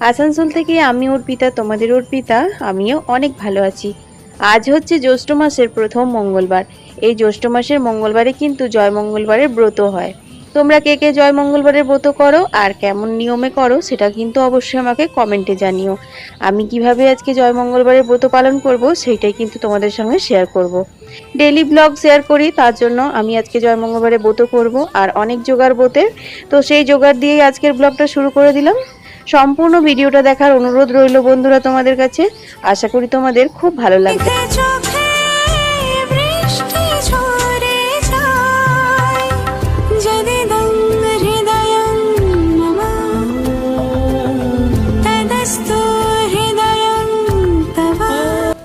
আসানসোল থেকে আমি অর্পিতা তোমাদের অর্পিতা আমিও অনেক ভালো আছি। আজ হচ্ছে জ্যৈষ্ঠ মাসের প্রথম মঙ্গলবার। এই জ্যৈষ্ঠ মাসের মঙ্গলবারে কিন্তু জয় মঙ্গলবারের ব্রত হয়। তোমরা কে কে জয় মঙ্গলবারের ব্রত করো আর কেমন নিয়মে করো সেটা কিন্তু অবশ্যই আমাকে কমেন্টে জানিও। আমি কীভাবে আজকে জয় মঙ্গলবারের ব্রত পালন করব সেইটাই কিন্তু তোমাদের সঙ্গে শেয়ার করব। ডেলি ব্লগ শেয়ার করি, তার জন্য আমি আজকে জয় মঙ্গলবারে ব্রত করব আর অনেক জোগাড় ব্রতের। তো সেই জোগাড় দিয়েই আজকের ব্লগটা শুরু করে দিলাম। সম্পূর্ণ ভিডিওটা দেখার অনুরোধ রইল বন্ধুরা তোমাদের কাছে। আশা করি তোমাদের খুব ভালো লাগবে। এতে চোখে বৃষ্টি ঝরে যায়। যদিদং হৃদয়ং মম তদস্তু হৃদয়ং তব।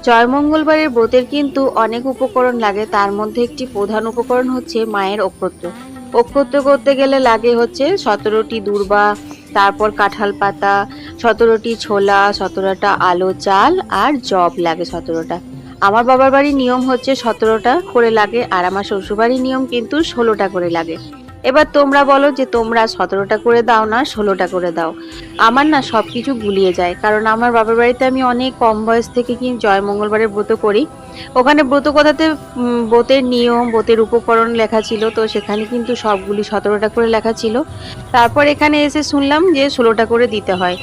জয় মঙ্গলবারের ব্রতের কিন্তু অনেক উপকরণ লাগে। তার মধ্যে একটি প্রধান উপকরণ হচ্ছে মায়ের অক্ষত্র। অক্ষত্র করতে গেলে লাগে হচ্ছে সতেরোটি দূর্বা তারপর কাঁঠাল পাতা, সতেরোটি ছোলা, সতেরোটা আলো চাল আর জব লাগে সতেরোটা। আমার বাবার বাড়ির নিয়ম হচ্ছে সতেরোটা করে লাগে আর আমার শ্বশুরবাড়ির নিয়ম কিন্তু ষোলোটা করে লাগে। এবার তোমরা বলো যে তোমরা সতেরোটা করে দাও না, ষোলোটা করে দাও। আমার না সব কিছু গুলিয়ে যায়, কারণ আমার বাবার বাড়িতে আমি অনেক কম বয়স থেকে কি জয় মঙ্গলবারের ব্রত করি। ওখানে ব্রত কথাতে ব্রতের নিয়ম, ব্রতের উপকরণ লেখা ছিল, তো সেখানে কিন্তু সবগুলি সতেরোটা করে লেখা ছিল। তারপর এখানে এসে শুনলাম যে ষোলোটা করে দিতে হয়।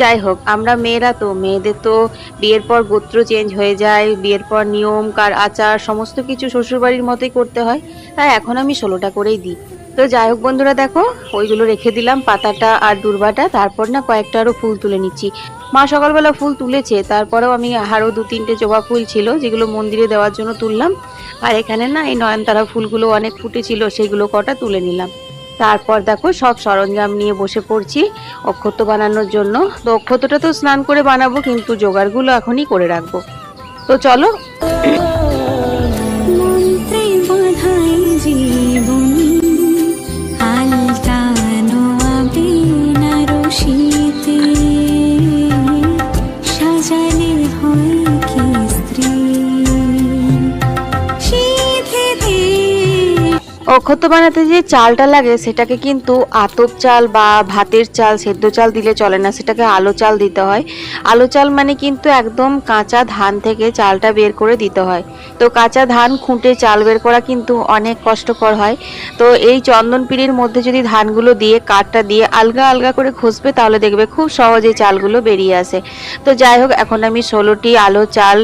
যাই হোক, আমরা মেয়েরা তো, মেয়েদের তো বিয়ের পর গোত্র চেঞ্জ হয়ে যায়, বিয়ের পর নিয়ম, কার আচার, সমস্ত কিছু শ্বশুরবাড়ির মতোই করতে হয়। তাই এখন আমি ষোলোটা করেই দিই। তো যাই হোক বন্ধুরা দেখো, ওইগুলো রেখে দিলাম, পাতাটা আর দুর্বাটা। তারপর না কয়েকটা আরও ফুল তুলে নিচ্ছি। মা সকালবেলা ফুল তুলেছে, তারপরেও আমি আরও দু তিনটে জবা ফুল ছিল, যেগুলো মন্দিরে দেওয়ার জন্য তুললাম। আর এখানে না এই নয়নতারা ফুলগুলো অনেক ফুটেছিল, সেগুলো কটা তুলে নিলাম। তারপর দেখো সব সরঞ্জাম নিয়ে বসে পড়ছি অক্ষত বানানোর জন্য। তো অক্ষতটা তো স্নান করে বানাবো, কিন্তু জোগাড়গুলো এখনই করে রাখব। তো চলো। অক্ষত বানাতে যে চালটা লাগে, সেটাকে কিন্তু আতপ চাল বা ভাতের চাল, সেদ্ধ চাল দিলে চলে না, সেটাকে আলো চাল দিতে হয়। আলো চাল মানে কিন্তু একদম কাঁচা ধান থেকে চালটা বের করে দিতে হয়। তো কাঁচা ধান খুঁটে চাল বের করা কিন্তু অনেক কষ্টকর হয়। তো এই চন্দন পিড়ির মধ্যে যদি ধানগুলো দিয়ে, কাঠটা দিয়ে আলগা আলগা করে খুসবে তাহলে দেখবে খুব সহজে চালগুলো বেরিয়ে আসে। তো যাই হোক, এখন আমি ষোলোটি আলো চাল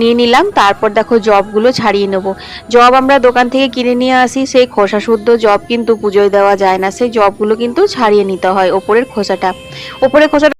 নিয়ে নিলাম। তারপর দেখো, জবগুলো ছাড়িয়ে নেব। জব আমরা দোকান থেকে কিনে নিয়ে আসি, সেই খোসা শুদ্ধ জব কিন্তু পুজোয় দেওয়া যায় না। সেই জবগুলো কিন্তু ছাড়িয়ে নিতে হয় ওপরের খোসাটা। ওপরের খোসাটা